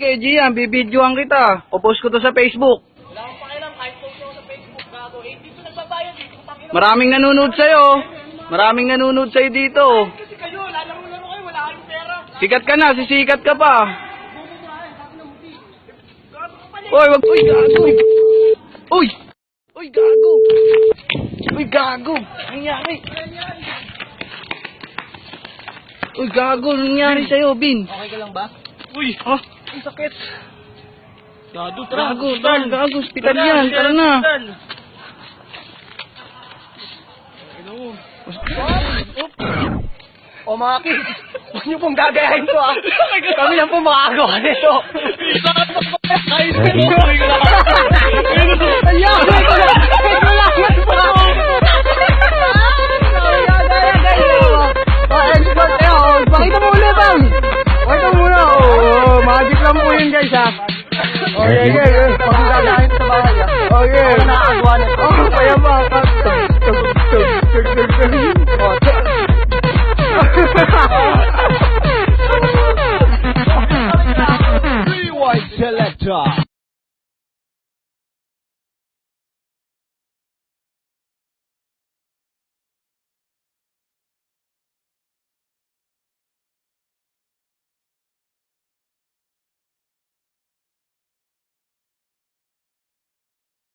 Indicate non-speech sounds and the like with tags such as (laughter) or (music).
Sige, Gian, bibidyoan kita. O post ko to sa Facebook. Wala akong pakialam, kahit post ko sa Facebook, gago. Eh, dito nagbabayad eh. Kung tangina. Maraming nanonood sa'yo. Maraming nanonood sa'yo dito. Kasi kayo, lalaro-laro kayo, wala kayong pera. Sikat ka na, sisikat ka pa. Uy, wag, uy, gago. Uy! Uy, gago. Uy, gago. Nangyari. Uy, gago. Nangyari sa'yo, Bin. Okay ka lang ba? Uy, ha? Ang sakit. Gago, Gago, tara, gago. Hospital yan. Tara na. O mga kids, huwag niyo pong gagayahin ko ah. (laughs) Kami lang po makakagawa nito. Ayos ka po yun, guys, ha? Okay, okay. Pag gagayahin sa bahay, ha? Okay. Nakakagawa nito.